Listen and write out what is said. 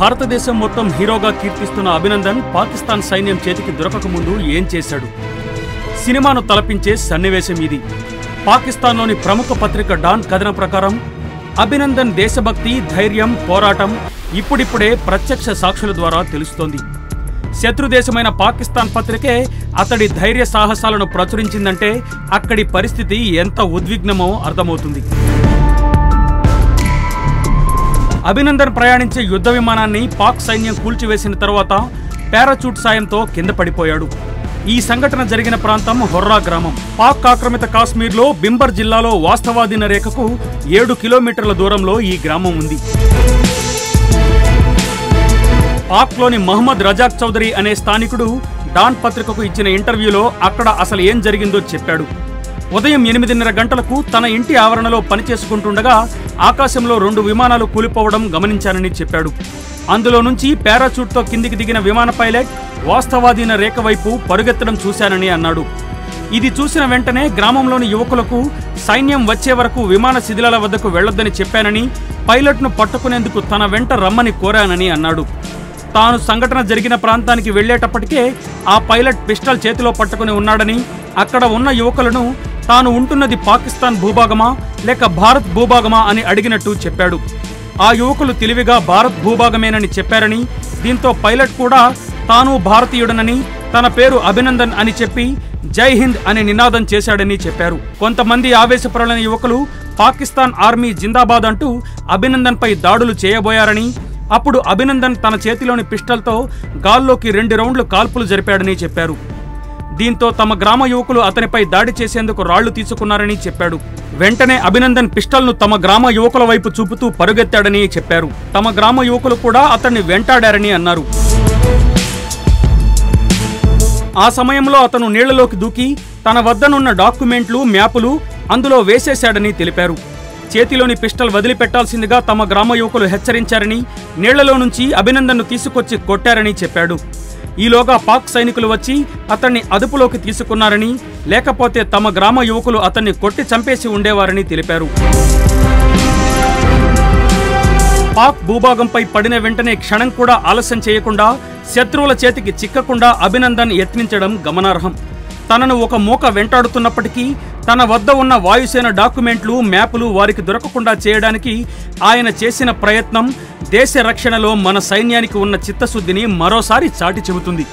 భారతదేశం మొత్తం హీరోగా కీర్తిస్తున్న అభినందన్ పాకిస్తాన్ సైన్యం చేతికి దొరకకముందు ఏం చేశాడు? సినిమాను తలపించే సన్నివేశం ఇది. పాకిస్తాన్లోని ప్రముఖ పత్రిక డాన్ కథనం ప్రకారం అభినందన్ దేశభక్తి ధైర్యం పోరాటం ఇప్పుడిప్పుడే ప్రత్యక్ష సాక్షుల ద్వారా తెలుస్తోంది. శత్రు దేశమైన పాకిస్తాన్ పత్రికే అతడి ధైర్య సాహసాలను ప్రచురించిందంటే అక్కడి పరిస్థితి ఎంత ఉద్విగ్నమో అర్థమవుతుంది. అభినందన్ ప్రయాణించే యుద్ధ విమానాన్ని పాక్ సైన్యం కూల్చివేసిన తర్వాత పారాచూట్ సాయంతో కింద పడిపోయాడు. ఈ సంఘటన జరిగిన ప్రాంతం హొర్రా గ్రామం. పాక్ ఆక్రమిత కాశ్మీర్లో బింబర్ జిల్లాలో వాస్తవాధీన రేఖకు ఏడు కిలోమీటర్ల దూరంలో ఈ గ్రామం ఉంది. పాక్లోని మహమ్మద్ రజాక్ చౌదరి అనే స్థానికుడు డాన్ పత్రికకు ఇచ్చిన ఇంటర్వ్యూలో అక్కడ అసలు ఏం జరిగిందో చెప్పాడు. ఉదయం ఎనిమిదిన్నర గంటలకు తన ఇంటి ఆవరణలో పనిచేసుకుంటుండగా ఆకాశంలో రెండు విమానాలు కూలిపోవడం గమనించానని చెప్పాడు. అందులో నుంచి పారాచూట్తో కిందికి దిగిన విమాన పైలట్ వాస్తవాధీన రేఖ వైపు పరుగెత్తడం చూశానని అన్నాడు. ఇది చూసిన వెంటనే గ్రామంలోని యువకులకు సైన్యం వచ్చే వరకు విమాన శిథిలాల వద్దకు వెళ్ళొద్దని చెప్పానని పైలట్ను పట్టుకునేందుకు తన వెంట రమ్మని కోరానని అన్నాడు. తాను సంఘటన జరిగిన ప్రాంతానికి వెళ్ళేటప్పటికే ఆ పైలట్ పిస్టల్ చేతిలో పట్టుకుని ఉన్నాడని అక్కడ ఉన్న యువకులను తాను ఉంటున్నది పాకిస్తాన్ భూభాగమా లేక భారత్ భూభాగమా అని అడిగినట్టు చెప్పాడు. ఆ యువకులు తెలివిగా భారత్ భూభాగమేనని చెప్పారని దీంతో పైలట్ కూడా తాను భారతీయుడనని తన పేరు అభినందన్ అని చెప్పి జై హింద్ అని నినాదం చేశాడని చెప్పారు. కొంతమంది ఆవేశపరులైన యువకులు పాకిస్తాన్ ఆర్మీ జిందాబాద్ అంటూ అభినందన్పై దాడులు చేయబోయారని అప్పుడు అభినందన్ తన చేతిలోని పిస్టల్తో గాల్లోకి రెండు రౌండ్లు కాల్పులు జరిపాడని చెప్పారు. దీంతో తమ గ్రామ యువకులు అతనిపై దాడి చేసేందుకు రాళ్ళు తీసుకున్నారని చెప్పాడు. వెంటనే అభినందన్ పిస్టల్ను తమ గ్రామ యువకుల వైపు చూపుతూ పరుగెత్తాడని చెప్పారు. తమ గ్రామ యువకులు కూడా అతన్ని వెంటాడారని అన్నారు. ఆ సమయంలో అతను నీళ్ళలోకి దూకి తన వద్దనున్న డాక్యుమెంట్లు మ్యాపులు అందులో వేసేశాడని తెలిపారు. చేతిలోని పిస్టల్ వదిలిపెట్టాల్సిందిగా తమ గ్రామ యువకులు హెచ్చరించారని నీళ్ళలో నుంచి అభినందన్ను తీసుకొచ్చి కొట్టారని చెప్పాడు. ఈలోగా పాక్ సైనికులు వచ్చి అతన్ని అదుపులోకి తీసుకున్నారని లేకపోతే తమ గ్రామ యువకులు అతన్ని కొట్టి చంపేసి ఉండేవారని తెలిపారు. పాక్ భూభాగంపై పడిన వెంటనే క్షణం కూడా ఆలస్యం చేయకుండా శత్రువుల చేతికి చిక్కకుండా అభినందన్ యత్నించడం గమనార్హం. తనను ఒక మూక వెంటాడుతున్నప్పటికీ తన వద్ద ఉన్న వాయుసేన డాక్యుమెంట్లు మ్యాపులు వారికి దొరకకుండా చేయడానికి ఆయన చేసిన ప్రయత్నం దేశ రక్షణలో మన సైన్యానికి ఉన్న చిత్తశుద్ధిని మరోసారి చాటి చెబుతుంది.